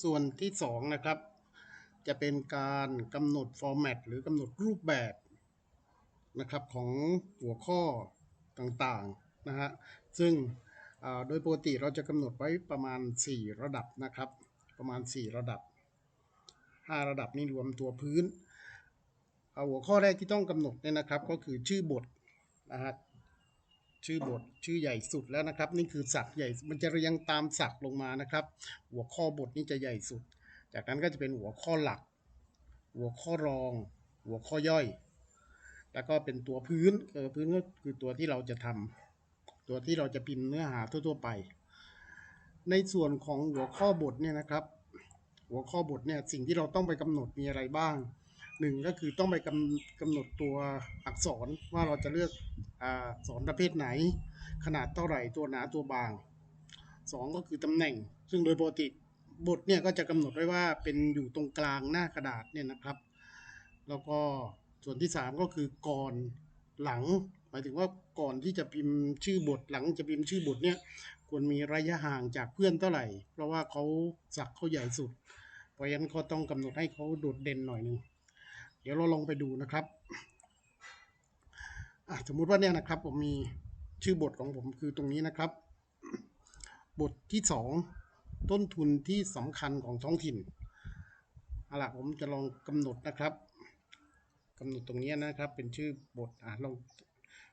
ส่วนที่สองนะครับ จะเป็นการกำหนดฟอร์แมตหรือกำหนดรูปแบบนะครับของหัวข้อต่างๆนะฮะซึ่งโดยปกติเราจะกำหนดไว้ประมาณ 4 ระดับนะครับ ประมาณ 4 ระดับ 5 ระดับนี่รวมตัวพื้นหัวข้อแรกที่ต้องกำหนดเนี่ยนะครับ ก็คือชื่อบทนะฮะ ชื่อบทชื่อใหญ่สุดแล้วนะครับ นี่คือศักใหญ่มันจะเรียงตามศักลงมานะครับ หัวข้อบทนี่จะใหญ่สุด จากนั้นก็จะเป็นหัวข้อหลัก หัวข้อรอง หัวข้อย่อย แล้วก็เป็นตัวพื้นเออพื้นก็คือตัวที่เราจะทำตัวที่เราจะพิมพ์เนื้อหาทั่ว ๆ ไป ในส่วนของหัวข้อบทเนี่ยนะครับ หัวข้อบทเนี่ยสิ่งที่เราต้องไปกำหนดมีอะไรบ้างหนึ่งก็คือต้องไปกำกำหนดตัวอักษรว่าเราจะเลือก อาอักษรประเภทไหน ขนาดเท่าไหร่ตัวหนาตัวบางสองก็คือตำแหน่ง ซึ่งโดยปกติบทเนี่ยก็จะกำหนดไว้ว่าเป็นอยู่ตรงกลางหน้ากระดาษเนี่ยนะครับ แล้วก็ส่วนที่สามก็คือก่อนหลัง หมายถึงว่าก่อนที่จะพิมพ์ชื่อบทหลังจะพิมพ์ชื่อบทเนี่ยควรมีระยะห่างจากเพื่อนเท่าไหร่ เพราะว่าเขาสักเขาใหญ่สุด เพราะฉะนั้นก็ต้องกำหนดให้เขาโดดเด่นหน่อยหนึงเดี๋ยวเราลองไปดูนะครับ สมมุติว่าเนี่ยนะครับ ผมมีชื่อบทของผมคือตรงนี้นะครับ บทที่สองต้นทุนที่สำคัญของท้องถิ่นเอาล่ะผมจะลองกำหนดนะครับกำหนดตรงนี้นะครับ เป็นชื่อบทอะเรา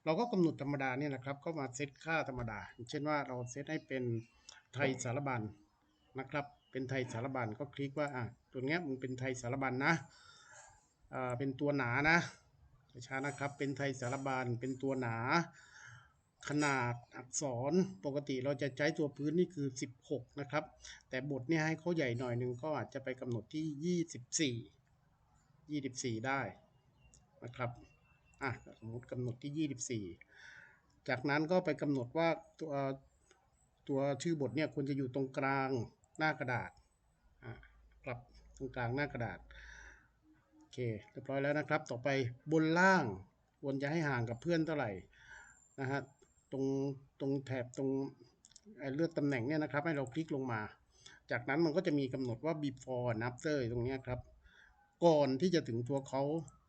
เราก็กำหนดธรรมดาเนี่ยนะครับ ก็มาเซตค่าธรรมดา เช่นว่าเราเซตให้เป็นไทยสารบัญนะครับ เป็นไทยสารบัญก็คลิกว่าอะตัวเนี้ยมันเป็นไทยสารบัญนะอ่าเป็นตัวหนานะ ช้านะครับ เป็นไทยสารบานเป็นตัวหนา ขนาดอักษรปกติเราจะใช้ตัวพื้นนี่คือ 16 นะครับ แต่บทเนี่ยให้เขาใหญ่หน่อยหนึ่งก็อาจจะไปกำหนดที่ 24 24 ได้นะครับอะสมมติกำหนดที่ 24 จากนั้นก็ไปกำหนดว่าตัวตัวชื่อบทเนี่ยควรจะอยู่ตรงกลางหน้ากระดาษอะปรับตรงกลางหน้ากระดาษ เคเรียบร้อยแล้วนะครับ ต่อไปบนล่างควรจะให้ห่างกับเพื่อนเท่าไหร่นะฮะตรงตรงแถบตรงเลือกตำแหน่งเนี่ยนะครับ ให้เราคลิกลงมา จากนั้นมันก็จะมีกำหนดว่า before and after ตรงนี้ครับ ก่อนที่จะถึงตัวเขา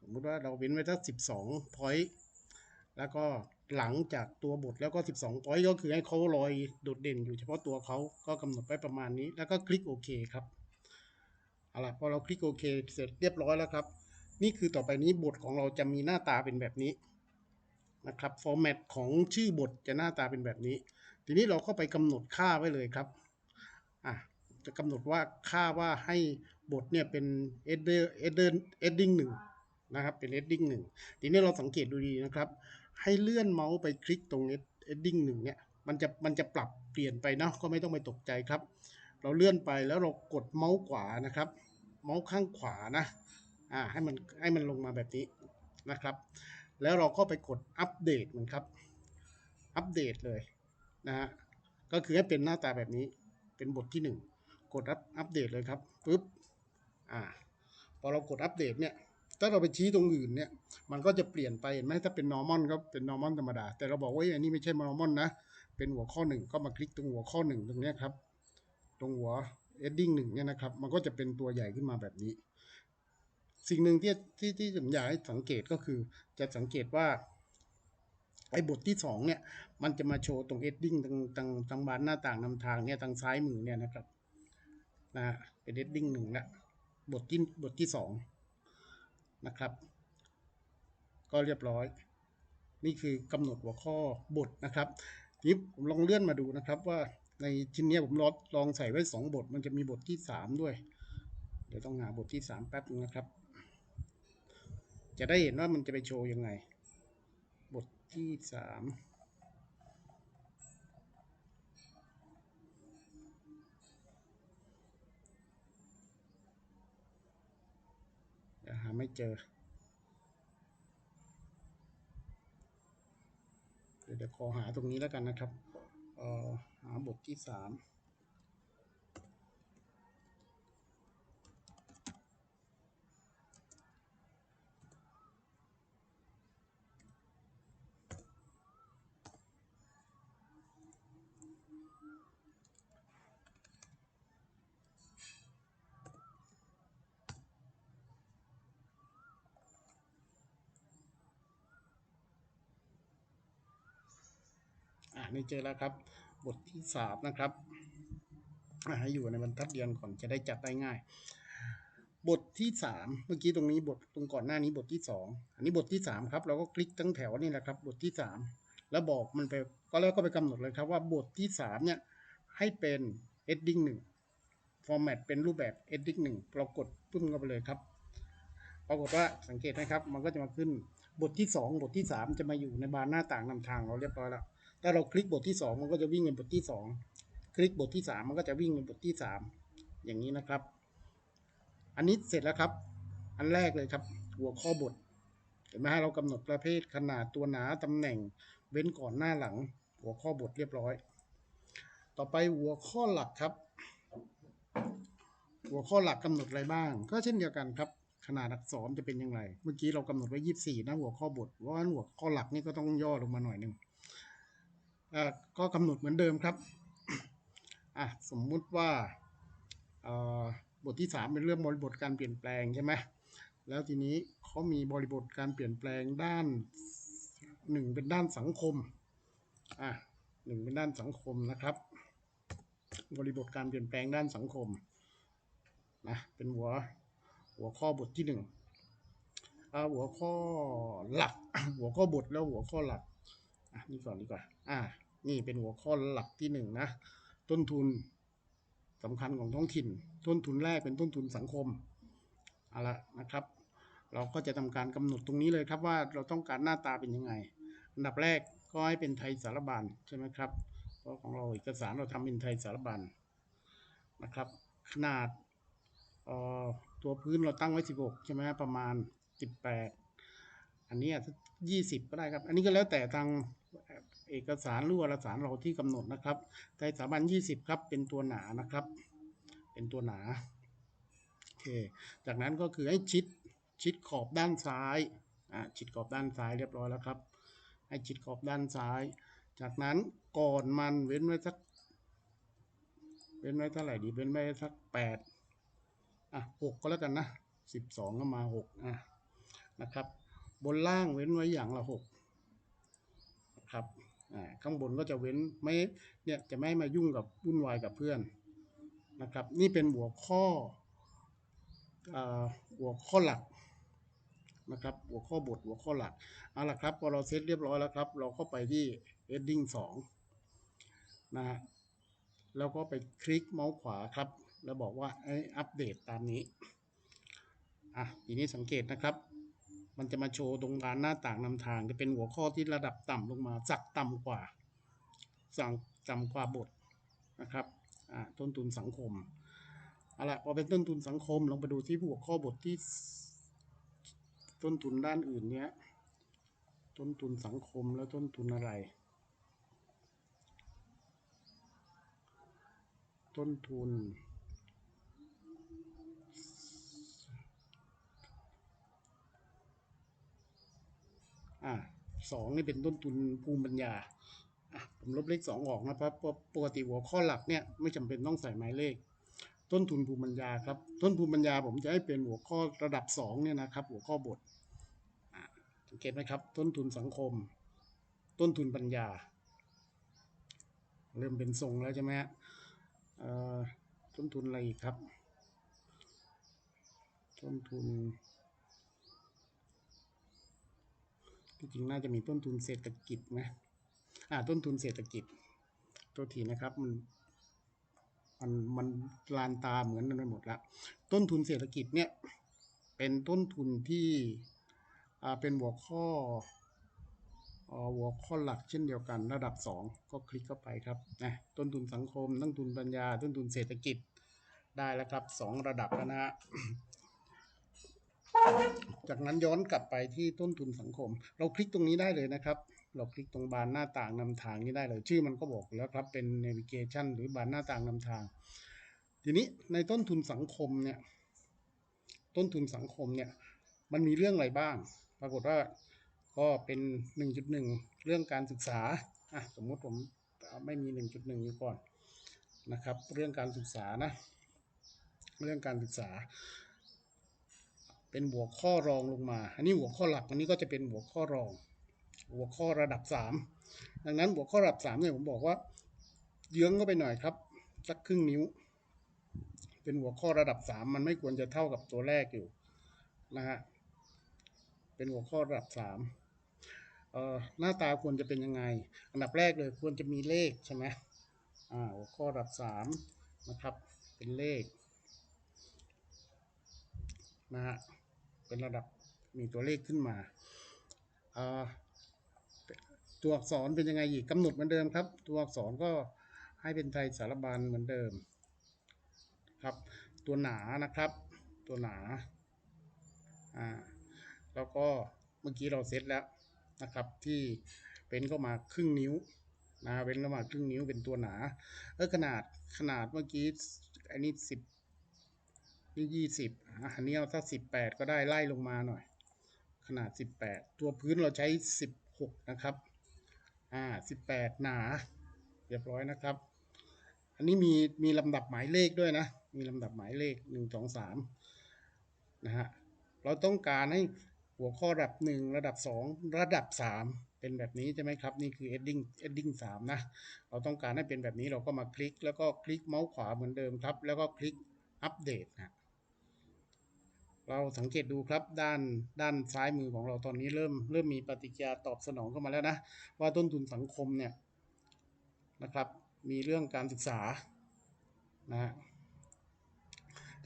สมมติว่าเราเว้นไว้สักสิบสอง point แล้วก็หลังจากตัวบทแล้วก็ 12 point ก็คือให้เขาลอยโดดเด่นอยู่เฉพาะตัวเขาก็กำหนดไว้ประมาณนี้ แล้วก็คลิกโอเคครับเอาล่ะพอเราคลิกโอเคเสร็จเรียบร้อยแล้วครับ นี่คือต่อไปนี้บทของเราจะมีหน้าตาเป็นแบบนี้นะครับฟอร์แมตของชื่อบทจะหน้าตาเป็นแบบนี้ ทีนี้เราก็ไปกำหนดค่าไว้เลยครับอะจะกำหนดว่าค่าว่าให้บทเนี่ยเป็น header header heading หนึ่งนะครับเป็น heading หนึ่งทีนี้เราสังเกตดูดีนะครับ ให้เลื่อนเมาส์ไปคลิกตรง heading หนึ่งเนี่ยมันจะมันจะปรับเปลี่ยนไปเนาะก็ไม่ต้องไปตกใจครับ เราเลื่อนไปแล้วเรากดเมาส์ขวานะครับ เมาส์ข้างขวานะ อ่าให้มันให้มันลงมาแบบนี้นะครับ แล้วเราก็ไปกดอัปเดตมันครับ อัปเดตเลยนะฮะก็คือให้เป็นหน้าตาแบบนี้เป็นบทที่หนึ่งกดอัปอัปเดตเลยครับปุ๊บอ่าพอเรากดอัปเดตเนี่ยถ้าเราไปชี้ตรงอื่นเนี่ยมันก็จะเปลี่ยนไปเห็นไหมถ้าเป็น normal ก็เป็น normal ธรรมดา แต่เราบอกว่าอันนี้ไม่ใช่ normal นะ เป็นหัวข้อหนึ่งก็มาคลิกตรงหัวข้อหนึ่งตรงนี้ครับ ตรงหัว heading หนึ่งเนี่ยนะครับ มันก็จะเป็นตัวใหญ่ขึ้นมาแบบนี้ สิ่งหนึ่งที่ที่ที่ผมอยากให้สังเกตก็คือ จะสังเกตว่า ไอ้บทที่สองเนี่ย มันจะมาโชว์ตรง heading ทางทางทางบานหน้าต่างนำทางเนี่ยทางซ้ายมือเนี่ยนะครับนะเป็น heading หนึ่งละบทที่บทที่สองนะครับ ก็เรียบร้อย นี่คือกำหนดหัวข้อบทนะครับนี้ผมลองเลื่อนมาดูนะครับ ว่าในชิ้นนี้ผมลองลองใส่ไว้สองบท มันจะมีบทที่สามด้วย เดี๋ยวต้องหาบทที่สามแป๊บนึงนะครับ จะได้เห็นว่ามันจะไปโชว์ยังไง บทที่สามเดี๋ยวหาไม่เจอ เดี๋ยวขอหาตรงนี้แล้วกันนะครับเออหาบทที่สาม นี่เจอแล้วครับ บทที่สามนะครับให้อยู่ในบรรทัดเรียนก่อนจะได้จัดได้ง่าย บทที่สามเมื่อกี้ตรงนี้บทตรงก่อนหน้านี้บทที่สองอันนี้บทที่สามครับ เราก็คลิกทั้งแถวนี่แหละครับ บทที่สามแล้วบอกมันไปก็แล้วก็ไปกำหนดเลยครับว่าบทที่สามเนี่ยให้เป็น heading หนึ่ง format เป็นรูปแบบ heading หนึ่งเรากดปึ้งเข้าไปเลยครับ ปรากฏว่าสังเกตนะครับ มันก็จะมาขึ้นบทที่สองบทที่สามจะมาอยู่ในบานหน้าต่างนำทางเราเรียบร้อยแล้ว ถ้าเราคลิกบทที่สองมันก็จะวิ่งในบทที่สองคลิกบทที่สามมันก็จะวิ่งในบทที่สามอย่างนี้นะครับ อันนี้เสร็จแล้วครับ อันแรกเลยครับ หัวข้อบท เห็นไหมฮะเรากำหนดประเภทขนาดตัวหนาตำแหน่ง เว้นก่อนหน้าหลัง หัวข้อบทเรียบร้อย ต่อไปหัวข้อหลักครับ หัวข้อหลักกำหนดอะไรบ้าง ก็เช่นเดียวกันครับ ขนาดอักษรจะเป็นอย่างไร เมื่อกี้เรากำหนดไว้ยี่สี่นะหัวข้อบทเพราะว่าหัวข้อหลักนี่ก็ต้องย่อลงมาหน่อยหนึ่ง ก็กำหนดเหมือนเดิมครับสมมุติว่าบทที่สามเป็นเรื่องบริบทการเปลี่ยนแปลงใช่ไหมแล้วทีนี้เขามีบริบทการเปลี่ยนแปลงด้านหนึ่งเป็นด้านสังคมอะหนึ่งเป็นด้านสังคมนะครับ บริบทการเปลี่ยนแปลงด้านสังคมนะเป็นหัวหัวข้อบทที่หนึ่งหัวข้อหลัก หัวข้อบทแล้วหัวข้อหลักอะนี่ก่อนดีกว่าอ่า นี่เป็นหัวข้อหลักที่หนึ่งนะ ต้นทุนสำคัญของท้องถิ่น ต้นทุนแรกเป็นต้นทุนสังคมเอาละนะครับ เราก็จะทำการกำหนดตรงนี้เลยครับว่าเราต้องการหน้าตาเป็นยังไง อันดับแรกก็ให้เป็นไทยสารบัญใช่ไหมครับเพราะของเราเอกสารเราทำเป็นไทยสารบัญนะครับ ขนาดออตัวพื้นเราตั้งไว้ 16 ใช่ไหมประมาณ 18 อันนี้ยี่สิบก็ได้ครับ อันนี้ก็แล้วแต่ทาง เอกสารหรือวารสารเราที่กำหนดนะครับไทยสาบัน20ครับเป็นตัวหนานะครับ เป็นตัวหนาโอเค จากนั้นก็คือให้ชิดชิดขอบด้านซ้ายอ่าชิดขอบด้านซ้ายเรียบร้อยแล้วครับ ให้ชิดขอบด้านซ้าย จากนั้นก่อนมันเว้นไว้สักเว้นไว้เท่าไหร่ดีเว้นไว้สักแปดอะหกก็แล้วกันนะสิบสองก็มาหกอะนะครับ บนล่างเว้นไว้อย่างละหก ข้างบนก็จะเว้นไม่เนี่ยจะไม่มายุ่งกับวุ่นวายกับเพื่อนนะครับ นี่เป็นหัวข้ออหัวข้อหลักนะครับ หัวข้อบทหัวข้อหลักเอาละครับพอเราเซตเรียบร้อยแล้วครับ เราก็ไปที่ heading 2นะฮะแล้วก็ไปคลิกเมาส์ขวาครับ แล้วบอกว่าให้อัปเดตตามนี้อะทีนี้สังเกตนะครับ มันจะมาโชว์ตรงร้านหน้าต่างนำทาง จะเป็นหัวข้อที่ระดับต่ำลงมาสักต่ำกว่าสั่งต่ำกว่าบทนะครับอ่าต้นทุนสังคมเอาละพอเป็นต้นทุนสังคมลองไปดูที่หัวข้อบทที่ ต้นทุนด้านอื่นเนี้ยต้นทุนสังคมแล้วต้นทุนอะไร ต้นทุน อ่าสองนี่เป็นต้นทุนภูมิปัญญาอะผมลบเลขสองออกนะครับเพราะปกติหัวข้อหลักเนี่ยไม่จำเป็นต้องใส่หมายเลข ต้นทุนภูมิปัญญาครับ ต้นทุนปัญญาผมจะให้เป็นหัวข้อระดับสองเนี่ยนะครับ หัวข้อบทอะสังเกตไหมครับ ต้นทุนสังคม ต้นทุนปัญญา เริ่มเป็นทรงแล้วใช่ไหมฮะเอ่อต้นทุนอะไรครับ ต้นทุน ที่จริงน่าจะมีต้นทุนเศรษฐกิจไหมอ่าต้นทุนเศรษฐกิจตัวทีนะครับมันมันมันลานตาเหมือนกันไปหมดละต้นทุนเศรษฐกิจเนี่ยเป็นต้นทุนที่อ่าเป็นหัวข้อหัวข้อหลักเช่นเดียวกันระดับสองก็คลิกเข้าไปครับนะต้นทุนสังคม ต้นทุนปัญญา ต้นทุนเศรษฐกิจได้แล้วครับสองระดับแล้วนะฮะ จากนั้นย้อนกลับไปที่ต้นทุนสังคม เราคลิกตรงนี้ได้เลยนะครับ เราคลิกตรงบานหน้าต่างนำทางนี้ได้เลย ชื่อมันก็บอกแล้วครับเป็น navigation หรือบานหน้าต่างนำทาง ทีนี้ในต้นทุนสังคมเนี่ย ต้นทุนสังคมเนี่ย มันมีเรื่องอะไรบ้าง ปรากฏว่าก็เป็น 1.1 เรื่องการศึกษาอะสมมุติผมไม่มี 1.1 อยู่ก่อนนะครับ เรื่องการศึกษานะ เรื่องการศึกษา เป็นหัวข้อรองลงมา อันนี้หัวข้อหลักอันนี้ก็จะเป็นหัวข้อรอง หัวข้อระดับสามดังนั้นหัวข้อระดับสามเนี่ยผมบอกว่า เยื้องก็ไปหน่อยครับ สักครึ่งนิ้ว เป็นหัวข้อระดับสามมันไม่ควรจะเท่ากับตัวแรกอยู่นะฮะ เป็นหัวข้อระดับสามเอ่อหน้าตาควรจะเป็นยังไง อันดับแรกเลยควรจะมีเลขใช่ไหมอ่าหัวข้อระดับสามนะครับ เป็นเลขนะฮะ เป็นระดับมีตัวเลขขึ้นมาตัวอักษรเป็นยังไงอีกกำหนดเหมือนเดิมครับ ตัวอักษรก็ให้เป็นไทยสารบัญเหมือนเดิมครับ ตัวหนานะครับ ตัวหนาอ่าแล้วก็เมื่อกี้เราเซตแล้วนะครับ ที่เป็นเข้ามาครึ่งนิ้วนะเป็นเข้ามาครึ่งนิ้วเป็นตัวหนาเออขนาดขนาดเมื่อกี้อันนี้สิบ นี่ยี่สิบอันนี้เอาสักสิบแปดก็ได้ไล่ลงมาหน่อย ขนาดสิบแปดตัวพื้นเราใช้สิบหกนะครับ อ่าสิบแปดหนา เรียบร้อยนะครับ อันนี้มีมีลำดับหมายเลขด้วยนะ มีลำดับหมายเลขหนึ่งสองสามนะฮะ เราต้องการให้หัวข้อระดับหนึ่งระดับสองระดับสามเป็นแบบนี้ใช่ไหมครับ นี่คือ heading heading สามนะ เราต้องการให้เป็นแบบนี้เราก็มาคลิก แล้วก็คลิกเมาส์ขวาเหมือนเดิมครับ แล้วก็คลิกอัปเดตนะ เราสังเกตดูครับด้านด้านซ้ายมือของเราตอนนี้เริ่มเริ่มมีปฏิกิริยาตอบสนองเข้ามาแล้วนะ ว่าต้นทุนสังคมเนี่ยนะครับ มีเรื่องการศึกษานะฮะ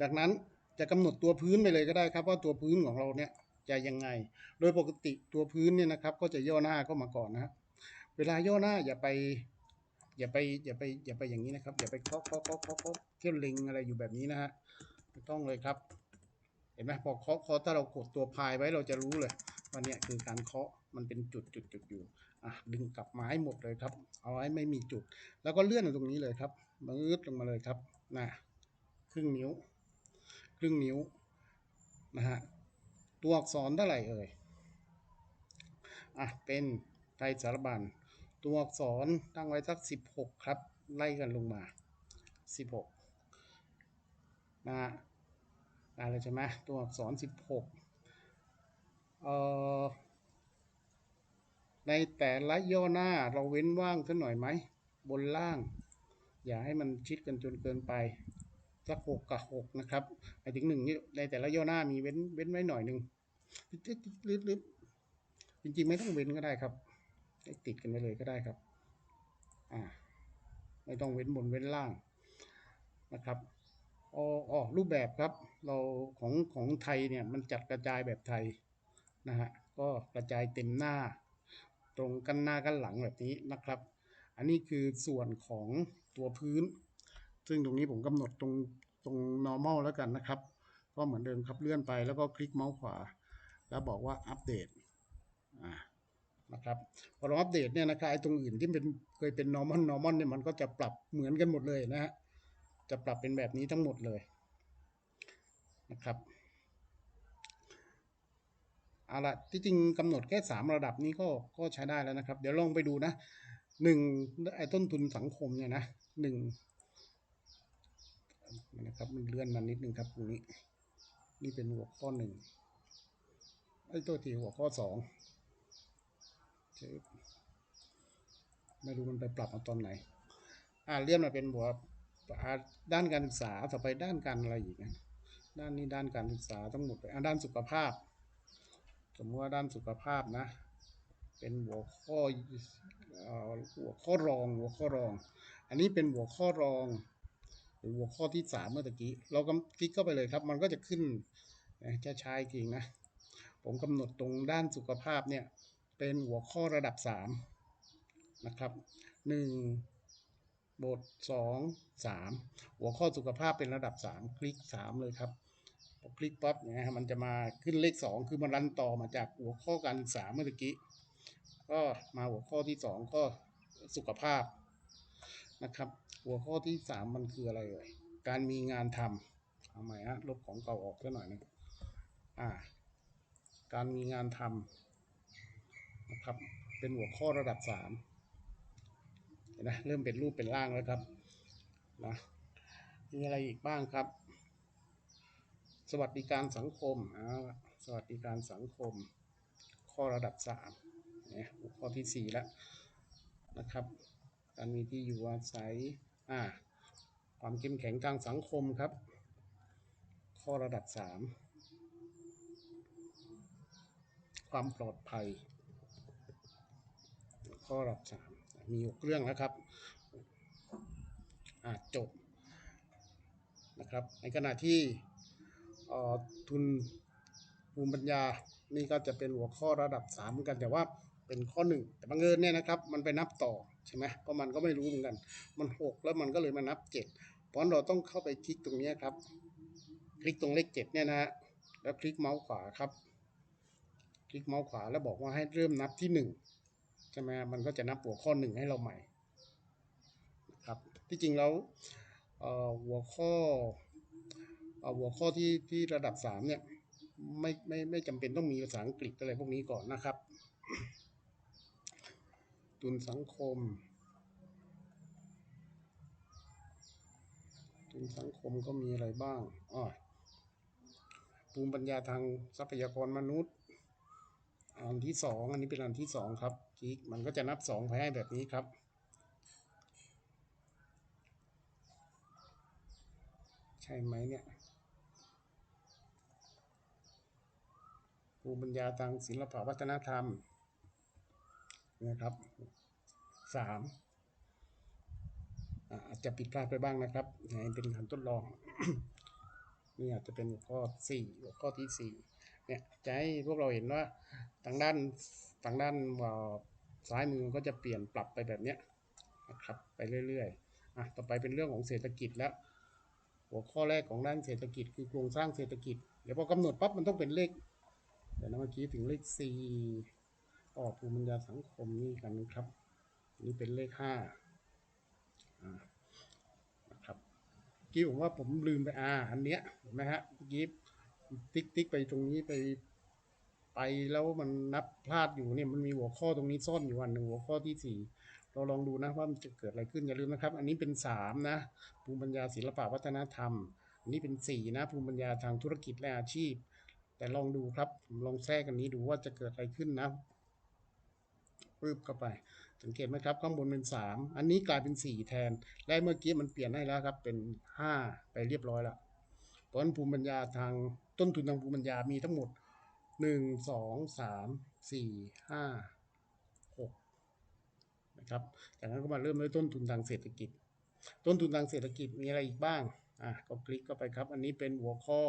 จากนั้นจะกำหนดตัวพื้นไปเลยก็ได้ครับว่าตัวพื้นของเราเนี่ยจะยังไง โดยปกติตัวพื้นเนี่ยนะครับ ก็จะย่อหน้าเข้ามาก่อนนะฮะเวลาย่อหน้าอย่าไปอย่าไปอย่าไปอย่าไปอย่างนี้นะครับ อย่าไปเคาะเคาะเคาะเคาะเคาะเที่ยวลิงอะไรอยู่แบบนี้นะฮะไม่ต้องเลยครับ เห็นไหมพอเคาะเคาะถ้าเรากดตัวพายไว้เราจะรู้เลยว่าเนี่ยคือการเคาะมันเป็นจุดจุดจุดอยู่อะดึงกลับไม้หมดเลยครับ เอาไว้ไม่มีจุด แล้วก็เลื่อนตรงนี้เลยครับมืดลงมาเลยครับนะครึ่งนิ้ว ครึ่งนิ้วนะฮะตัวอักษรเท่าไหร่เอ่ยอะเป็นไทยสารบัญตัวอักษรตั้งไว้สักสิบหกครับ ไล่กันลงมาสิบหกนะฮะ ได้เลยใช่ไหมตัวอักษรสิบหกเอ่อในแต่ละย่อหน้าเราเว้นว่างสักหน่อยไหม บนล่าง อย่าให้มันชิดกันจนเกินไปสักหกกับหกนะครับหมายถึงหนึ่งนี่ในแต่ละย่อหน้ามีเว้นเว้นไว้หน่อยหนึ่งลึบๆจริงๆไม่ต้องเว้นก็ได้ครับติดกันไปเลยก็ได้ครับอ่าไม่ต้องเว้นบนเว้นล่างนะครับ อ๋ออ๋อรูปแบบครับ เราของของไทยเนี่ยมันจัดกระจายแบบไทยนะฮะก็กระจายเต็มหน้า ตรงกันหน้ากันหลังแบบนี้นะครับ อันนี้คือส่วนของตัวพื้น ซึ่งตรงนี้ผมกำหนดตรงตรง normal แล้วกันนะครับ ก็เหมือนเดิมครับเลื่อนไปแล้วก็คลิกเมาส์ขวา แล้วบอกว่าอัปเดตอ่านะครับพอเราอัปเดตเนี่ยนะครับไอ้ตรงอื่นที่เป็นเคยเป็น normal normal เนี่ยมันก็จะปรับเหมือนกันหมดเลยนะฮะ จะปรับเป็นแบบนี้ทั้งหมดเลยนะครับเอาละที่จริงกำหนดแค่สามระดับนี้ก็ก็ใช้ได้แล้วนะครับ เดี๋ยวลองไปดูนะหนึ่งไอ้ต้นทุนสังคมเนี่ยนะหนึ่งนะครับมันเลื่อนมานิดนึงครับตรงนี้ นี่เป็นหัวข้อหนึ่งไอ้ตัวทีหัวข้อสองเช็คไม่รู้มันไปปรับมาตอนไหน อ่าเลื่อนมาเป็นหัว ด้านการศึกษาต่อไปด้านการอะไรอีกนะด้านนี้ด้านการศึกษาทั้งหมดเลยอ่าด้านสุขภาพ สมมติว่าด้านสุขภาพนะ เป็นหัวข้ออ่อหัวข้อรองหัวข้อรอง อันนี้เป็นหัวข้อรองหรือหัวข้อที่สามเมื่อกี้ เราก็คลิกเข้าไปเลยครับ มันก็จะขึ้นจะใช้จริงนะ ผมกำหนดตรงด้านสุขภาพเนี่ยเป็นหัวข้อระดับสามนะครับหนึ่ง บทสองสามหัวข้อสุขภาพเป็นระดับสามคลิกสามเลยครับพอคลิกปั๊บเนี่ยฮะมันจะมาขึ้นเลขสองคือมันรันต่อมาจากหัวข้อการศึกษาเมื่อกี้ก็มาหัวข้อที่สองก็สุขภาพนะครับ หัวข้อที่สามมันคืออะไรเอ่ยการมีงานทำเอาใหม่ฮะลบของเก่าออกซะหน่อยนึงอ่า การมีงานทำนะครับเป็นหัวข้อระดับสาม เห็นไหมเริ่มเป็นรูปเป็นร่างแล้วครับนะมีอะไรอีกบ้างครับ สวัสดิการสังคมอ่าสวัสดิการสังคม ข้อระดับสามเนี่ยข้อที่สี่แล้วนะครับการมีที่อยู่อาศัยอ่าความเข้มแข็งทางสังคมครับ ข้อระดับสามความปลอดภัย ข้อระดับสาม มีหกเรื่องแล้วครับอาจบนะครับในขณะที่ทุนภูมิปัญญานี่ก็จะเป็นหัวข้อระดับสามเหมือนกันแต่ว่าเป็นข้อหนึ่งแต่บังเอิญเนี่ยนะครับ มันไปนับต่อใช่ไหมเพราะมันก็ไม่รู้เหมือนกัน มันหกแล้วมันก็เลยมานับเจ็ดเพราะเราต้องเข้าไปคลิกตรงนี้ครับ คลิกตรงเลขเจ็ดเนี่ยนะฮะแล้วคลิกเมาส์ขวาครับ คลิกเมาส์ขวาแล้วบอกว่าให้เริ่มนับที่หนึ่ง ใช่ไหมมันก็จะนับหัวข้อหนึ่งให้เราใหม่นะครับที่จริงแล้วหัวข้อหัวข้อที่ที่ระดับสามเนี่ยไม่ไม่ไม่จำเป็นต้องมีภาษาอังกฤษอะไรพวกนี้ก่อนนะครับ ทุนสังคม ทุนสังคมก็มีอะไรบ้างอ๋อภูมิปัญญาทางทรัพยากรมนุษย์ อันที่สองอันนี้เป็นอันที่สองครับ ลิกมันก็จะนับสองไปให้แบบนี้ครับ ใช่ไหมเนี่ยภูมิปัญญาทางศิลปวัฒนธรรมนะครับสามอาจจะผิดพลาดไปบ้างนะครับในเป็นการทดลองนี่อาจจะเป็นข้อสี่ข้อที่สี่เนี่ยจะให้พวกเราเห็นว่าทางด้านทางด้านเอ่อ ซ้ายมือมันก็จะเปลี่ยนปรับไปแบบเนี้ยนะครับไปเรื่อยๆอะต่อไปเป็นเรื่องของเศรษฐกิจแล้ว หัวข้อแรกของด้านเศรษฐกิจคือโครงสร้างเศรษฐกิจเดี๋ยวพอกำหนดปั๊บมันต้องเป็นเลขเดี๋ยวนะเมื่อกี้ถึงเลขสี่ออกภูมิปัญญาสังคมนี่กันครับนี่เป็นเลขห้าอ่านะครับเมื่อกี้ผมว่าผมลืมไปอ่าอันเนี้ยเห็นไหมฮะเมื่อกี้ติ๊กติ๊กไปตรงนี้ไป ไปแล้วมันนับพลาดอยู่เนี่ยมันมีหัวข้อตรงนี้ซ่อนอยู่อันหนึ่งหัวข้อที่สี่เราลองดูนะว่ามันจะเกิดอะไรขึ้นอย่าลืมนะครับ อันนี้เป็นสามนะภูมิปัญญาศิลปวัฒนธรรม อันนี้เป็นสี่นะภูมิปัญญาทางธุรกิจและอาชีพ แต่ลองดูครับผมลองแทรกอันนี้ดูว่าจะเกิดอะไรขึ้นนะปืบเข้าไป สังเกตไหมครับข้างบนเป็นสามอันนี้กลายเป็นสี่แทน และเมื่อกี้มันเปลี่ยนให้แล้วครับเป็นห้าไปเรียบร้อยแล้วเพราะฉะนั้นภูมิปัญญาทางต้นทุนทางภูมิปัญญามีทั้งหมด หนึ่งสองสามสี่ห้าหกนะครับ จากนั้นก็มาเริ่มด้วยต้นทุนทางเศรษฐกิจ ต้นทุนทางเศรษฐกิจมีอะไรอีกบ้าง อะ ก็คลิกเข้าไปครับ อันนี้เป็นหัวข้อ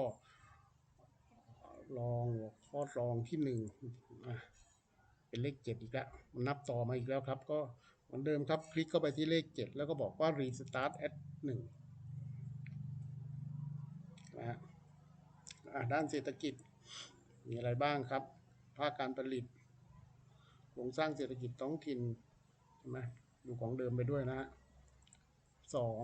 รองหัวข้อรองที่หนึ่งอะเป็นเลขเจ็ดอีกแล้วมันนับต่อมาอีกแล้วครับ ก็เหมือนเดิมครับ คลิกเข้าไปที่เลขเจ็ดแล้วก็บอกว่า restart at หนึ่งนะฮะอะด้านเศรษฐกิจ มีอะไรบ้างครับ ภาคการผลิตโครงสร้างเศรษฐกิจท้องถิ่นใช่ไหมดูของเดิมไปด้วยนะฮะสอง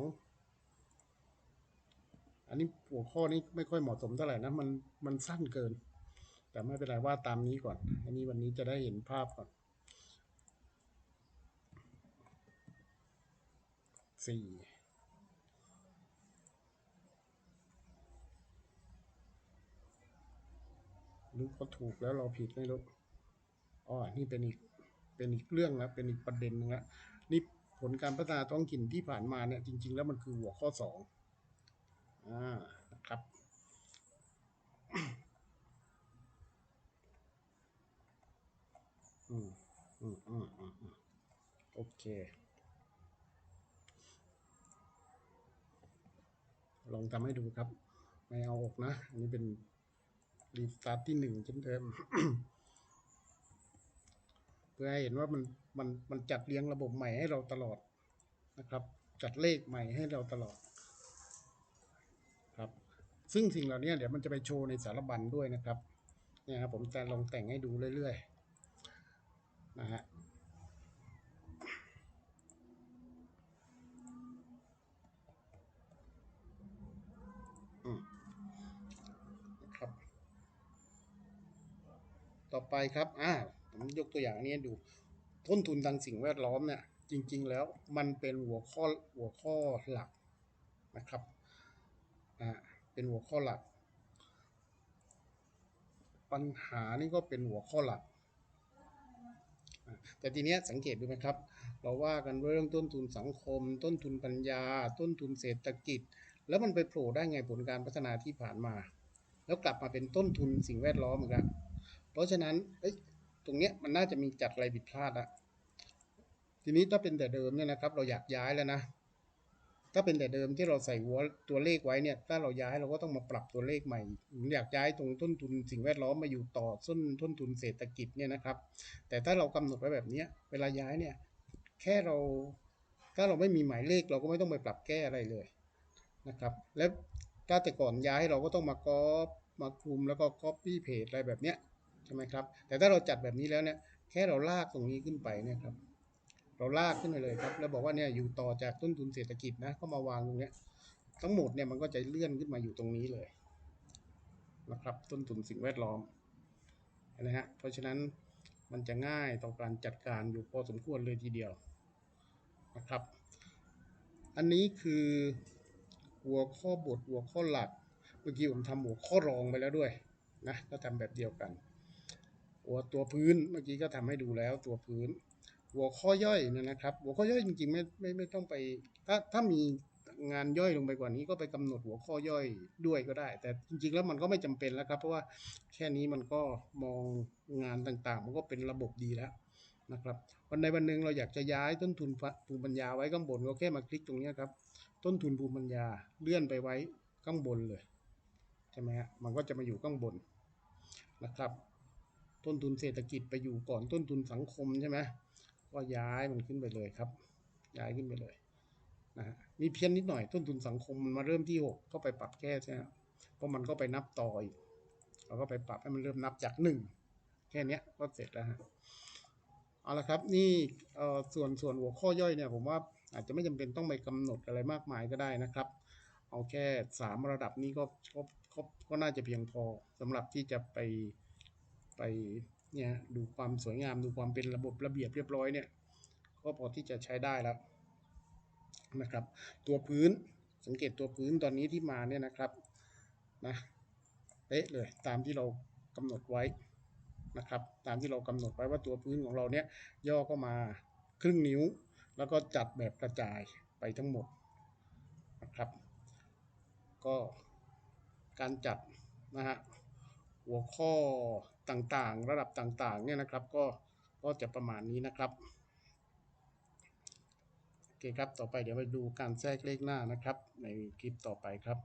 อันนี้หัวข้อนี้ไม่ค่อยเหมาะสมเท่าไหร่นะมันมันสั้นเกิน แต่ไม่เป็นไรว่าตามนี้ก่อน อันนี้วันนี้จะได้เห็นภาพก่อนสี่ รือเขาถูกแล้วเราผิดไม่รู้อ๋อนี่เป็นอีกเป็นอีกเรื่องแล้วเป็นอีกประเด็นหนึงแล้วนี่ผลการพัฒนาท้องถิ่นที่ผ่านมาเนี่ยจริง ๆ แล้วมันคือหัวข้อสองอ่านะครับอืมอืมอืมอืมโอเค ลองทำให้ดูครับ ไม่เอาอกนะ อันนี้เป็น รีสตาร์ทที่หนึ่งเช่นเดิม เพื่อให้เห็นว่ามันมันมันจัดเลี้ยงระบบใหม่ให้เราตลอดนะครับ จัดเลขใหม่ให้เราตลอดครับ ซึ่งสิ่งเหล่านี้เดี๋ยวมันจะไปโชว์ในสารบัญด้วยนะครับเนี่ยครับผมจะลองแต่งให้ดูเรื่อยๆนะฮะ อืมนะครับ ต่อไปครับอ่าผมยกตัวอย่างนี้ดูต้นทุนทางสิ่งแวดล้อมเนี่ยจริง ๆ แล้วมันเป็นหัวข้อหัวข้อหลักนะครับอ่าเป็นหัวข้อหลัก ปัญหานี่ก็เป็นหัวข้อหลัก แต่ทีเนี้ยสังเกตดูไหมครับ เราว่ากันเรื่องต้นทุนสังคม ต้นทุนปัญญา ต้นทุนเศรษฐกิจ แล้วมันไปโผล่ได้ไงผลการพัฒนาที่ผ่านมา แล้วกลับมาเป็นต้นทุนสิ่งแวดล้อมอีกแล้ว เพราะฉะนั้นตรงเนี้ยมันน่าจะมีจัดอะไรผิดพลาดอะทีนี้ถ้าเป็นแต่เดิมเนี่ยนะครับ เราอยากย้ายแล้วนะ ถ้าเป็นแต่เดิมที่เราใส่หัวตัวเลขไว้เนี่ย ถ้าเราย้ายเราก็ต้องมาปรับตัวเลขใหม่ผมอยากย้ายตรงต้นทุนสิ่งแวดล้อมมาอยู่ต่อต้นต้นทุนเศรษฐกิจเนี่ยนะครับ แต่ถ้าเรากำหนดไว้แบบเนี้ยเวลาย้ายเนี่ย แค่เรา ถ้าเราไม่มีหมายเลขเราก็ไม่ต้องไปปรับแก้อะไรเลยนะครับ แล้วถ้าแต่ก่อนย้ายเราก็ต้องมาก๊อปมาคลุมแล้วก็ก๊อปปี้เพจอะไรแบบเนี้ย ใช่ไหมครับ แต่ถ้าเราจัดแบบนี้แล้วเนี่ยแค่เราลากตรงนี้ขึ้นไปเนี่ยครับ เราลากขึ้นไปเลยครับ แล้วบอกว่าเนี่ยอยู่ต่อจากต้นทุนเศรษฐกิจนะก็มาวางตรงเนี้ยทั้งหมดเนี่ยมันก็จะเลื่อนขึ้นมาอยู่ตรงนี้เลยนะครับ ต้นทุนสิ่งแวดล้อมนะฮะเพราะฉะนั้นมันจะง่ายต่อการจัดการอยู่พอสมควรเลยทีเดียวนะครับ อันนี้คือหัวข้อบทหัวข้อหลัก เมื่อกี้ผมทำหัวข้อรองไปแล้วด้วยนะก็ทำแบบเดียวกัน หัวตัวพื้นเมื่อกี้ก็ทำให้ดูแล้วตัวพื้น หัวข้อย่อยเนี่ยนะครับ หัวข้อย่อยจริงๆไม่ไม่ไม่ต้องไป ถ้าถ้ามีงานย่อยลงไปกว่านี้ก็ไปกำหนดหัวข้อย่อยด้วยก็ได้ แต่จริงๆแล้วมันก็ไม่จำเป็นแล้วครับ เพราะว่าแค่นี้มันก็มองงานต่างๆ มันก็เป็นระบบดีแล้วนะครับวันใดวันหนึ่งเราอยากจะย้ายต้นทุนภูมิปัญญาไว้ข้างบนก็แค่มาคลิกตรงนี้ครับ ต้นทุนภูมิปัญญาเลื่อนไปไว้ข้างบนเลยใช่ไหมฮะมันก็จะมาอยู่ข้างบนนะครับ ต้นทุนเศรษฐกิจไปอยู่ก่อนต้นทุนสังคมใช่ไหมก็ย้ายมันขึ้นไปเลยครับ ย้ายขึ้นไปเลยนะฮะมีเพี้ยนนิดหน่อยต้นทุนสังคมมันมาเริ่มที่หกก็ไปปรับแก้ใช่ไหมเพราะมันก็ไปนับต่ออีกเราก็ไปปรับให้มันเริ่มนับจากหนึ่งแค่นี้ก็เสร็จแล้วฮะเอาละครับนี่เออส่วนส่วนหัวข้อย่อยเนี่ยผมว่าอาจจะไม่จำเป็นต้องไปกำหนดอะไรมากมายก็ได้นะครับ เอาแค่สามระดับนี้ก็ก็ก็ก็น่าจะเพียงพอสำหรับที่จะไป ไปเนี่ยดูความสวยงามดูความเป็นระบบระเบียบเรียบร้อยเนี่ยก็พอที่จะใช้ได้แล้วนะครับ ตัวพื้นสังเกตตัวพื้นตอนนี้ที่มาเนี่ยนะครับนะเป๊ะเลยตามที่เรากำหนดไว้นะครับ ตามที่เรากำหนดไว้ว่าตัวพื้นของเราเนี่ยย่อก็มาครึ่งนิ้ว แล้วก็จัดแบบกระจายไปทั้งหมดนะครับ ก็การจัดนะฮะหัวข้อ ต่างๆ ระดับต่างๆเนี่ยนะครับก็ก็จะประมาณนี้นะครับโอเคครับต่อไปเดี๋ยวไปดูการแทรกเลขหน้านะครับ ในคลิปต่อไปครับ